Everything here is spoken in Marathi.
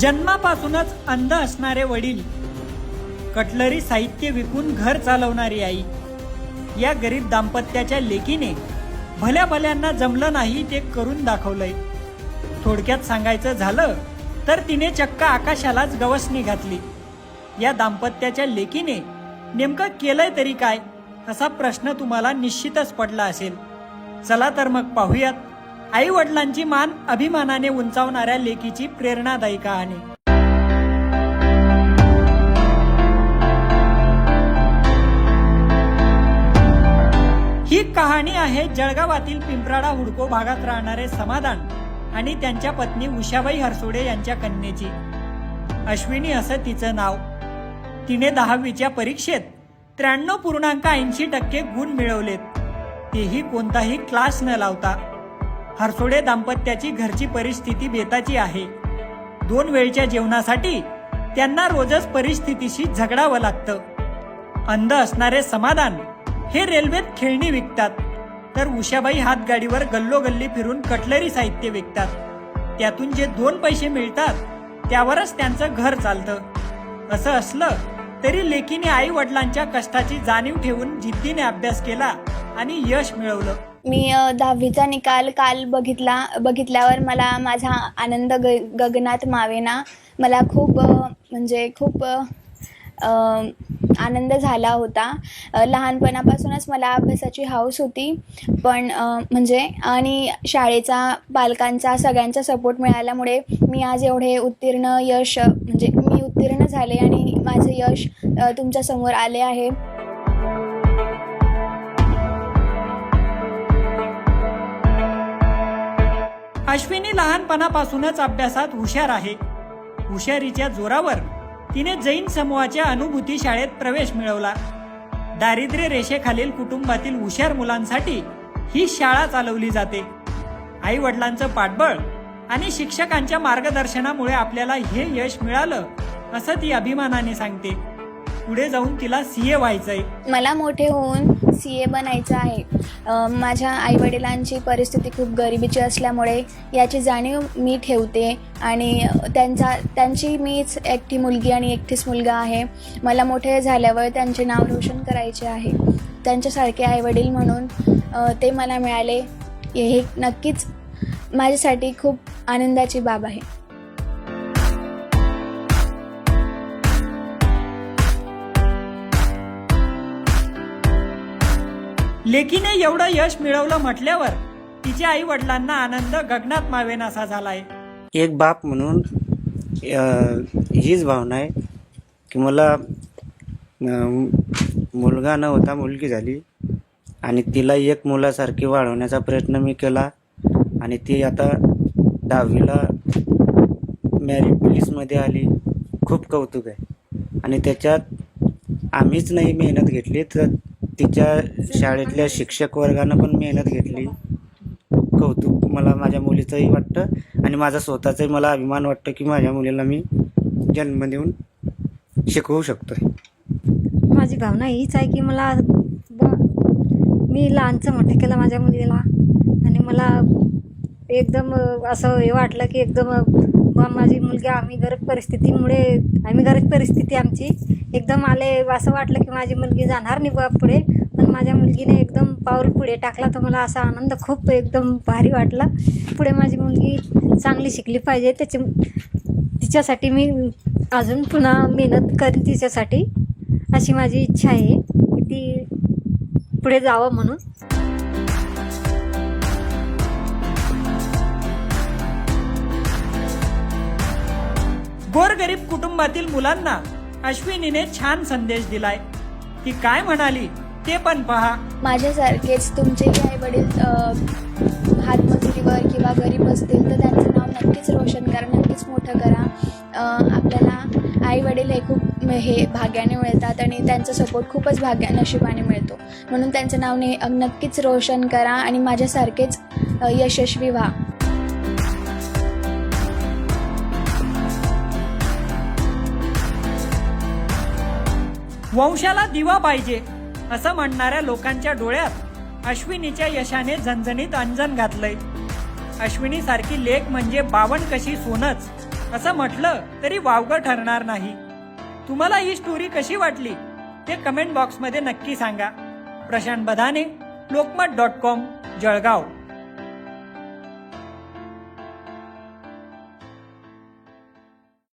जन्मापासूनच अंध असणारे वडील कटलरी साहित्य विकून घर चालवणारी आई या गरीब दाम्पत्याच्या लेकीने भल्या भल्यांना जमलं नाही ते करून दाखवलंय. थोडक्यात सांगायचं झालं तर तिने चक्क आकाशालाच गवसणी घातली. या दाम्पत्याच्या लेकीने नेमकं केलंय तरी काय असा प्रश्न तुम्हाला निश्चितच पडला असेल. चला तर मग पाहूयात. आई वडिलांची मान अभिमानाने उंचावणाऱ्या लेकीची प्रेरणादायी कहाणी. ही कहाणी आहे जळगावातील पिंपराडा हुडको भागात राहणारे समाधान आणि त्यांच्या पत्नी उषाबाई हरसोडे यांच्या कन्येची. अश्विनी असं तिचं नाव. तिने दहावीच्या परीक्षेत त्र्याण्णव पूर्णांक ऐंशी टक्के गुण मिळवलेत. तेही कोणताही क्लास न लावता. हरसोडे दाम्पत्याची घरची परिस्थिती बेताची आहे. दोन वेळच्या जेवणासाठी त्यांना रोजच परिस्थितीशी झगडावं लागतं. अंध असणारे समाधान हे रेल्वेत खेळणी विकतात. तर उषाबाई हातगाडीवर गल्लोगल्ली फिरून कटलरी साहित्य विकतात. त्यातून जे दोन पैसे मिळतात त्यावरच त्यांचं घर चालतं. असं असलं तरी लेकीने आई वडिलांच्या कष्टाची जाणीव ठेवून जिद्दीने अभ्यास केला आणि यश मिळवलं. मी दहावीचा निकाल काल बघितला बघितल्यावर मला माझा आनंद ग गगनात मावेना. मला खूप म्हणजे खूप आनंद झाला होता. लहानपणापासूनच मला अभ्यासाची हौस होती. पण म्हणजे आणि शाळेचा पालकांचा सगळ्यांचा सपोर्ट मिळाल्यामुळे मी आज एवढे उत्तीर्ण यश म्हणजे मी उत्तीर्ण झाले आणि माझे यश तुमच्यासमोर आले आहे. अश्विनी लहानपणापासूनच अभ्यासात हुशार आहे. हुशारीच्या जोरावर तिने जैन समूहाच्या अनुभूती शाळेत प्रवेश मिळवला. दारिद्र्य रेषेखालील कुटुंबातील हुशार मुलांसाठी ही शाळा चालवली जाते. आई वडिलांचं पाठबळ आणि शिक्षकांच्या मार्गदर्शनामुळे आपल्याला हे यश मिळालं असं ती अभिमानाने सांगते. पुढे जाऊन तिला सीए व्हायचंय. मला मोठे होऊन सी ए बनायचं आहे. माझ्या आईवडिलांची परिस्थिती खूप गरिबीची असल्यामुळे याची जाणीव मी ठेवते आणि त्यांचा त्यांची मीच एकटी मुलगी आणि एकटीच मुलगा आहे. मला मोठे झाल्यावर त्यांचे नाव रोशन करायचे आहे. त्यांच्यासारखे आईवडील म्हणून ते मला मिळाले. हे नक्कीच माझ्यासाठी खूप आनंदाची बाब आहे. लेकीने एवढं यश मिळवलं म्हटल्यावर तिच्या आई वडिलांना आनंद गगनात मावेनासा झालाय. एक बाप म्हणून हीच भावना आहे की मला मुलगा न होता मुलगी झाली आणि तिला एक मुलासारखी वाढवण्याचा प्रयत्न मी केला आणि ती आता दहावीला मॅरिड पुलिसमध्ये आली. खूप कौतुक आहे. आणि त्याच्यात आम्हीच नाही मेहनत घेतली तर तिच्या शाळेतल्या शिक्षक वर्गानं पण मेहनत घेतली. कौतुक मला माझ्या मुलीचंही वाटतं आणि माझा स्वतःचाही मला अभिमान वाटतं की माझ्या मुलीला मी जन्म देऊन शिकवू शकतो माझी भावना हीच आहे की मला मी लहानचं मोठं केलं माझ्या मुलीला. आणि मला एकदम असं हे वाटलं की एकदम बा माझी मुलगी आम्ही गरीब परिस्थितीमुळे आम्ही गरीब परिस्थिती आमची एकदम आले असं वाटलं की माझी मुलगी जाणार नाही बा पुढे पण माझ्या मुलगीने एकदम पाऊल पुढे टाकला तर मला असा आनंद खूप एकदम भारी वाटला. पुढे माझी मुलगी चांगली शिकली पाहिजे. त्याची तिच्यासाठी मी अजून पुन्हा मेहनत करेन तिच्यासाठी अशी माझी इच्छा आहे की ती पुढे जावं म्हणून. गोरगरीब कुटुंबातील मुलांना अश्विनीने छान संदेश दिलाय. ती काय म्हणाली ते पण पहा. माझ्यासारखेच तुमचेही आई वडील हातमजुरीवर किंवा गरीब असतील तर त्यांचं नाव नक्कीच रोशन करा नक्कीच मोठं करा. आपल्याला आई वडील हे खूप हे भाग्याने मिळतात आणि त्यांचा सपोर्ट खूपच भाग्या नशिबाने मिळतो. म्हणून त्यांचं नाव ने नक्कीच रोशन करा आणि माझ्यासारखेच यशस्वी व्हा. वंशाला दिवा पाहिजे असं म्हणणाऱ्या लोकांच्या डोळ्यात अश्विनीच्या यशाने झणझणीत अंजन घातलंय. अश्विनी सारखी लेख म्हणजे बावन कशी सोनच असं म्हटलं तरी वावगं ठरणार नाही. तुम्हाला ही स्टोरी कशी वाटली ते कमेंट बॉक्समध्ये नक्की सांगा. प्रशांत बधाने लोकमत डॉट कॉम जळगाव.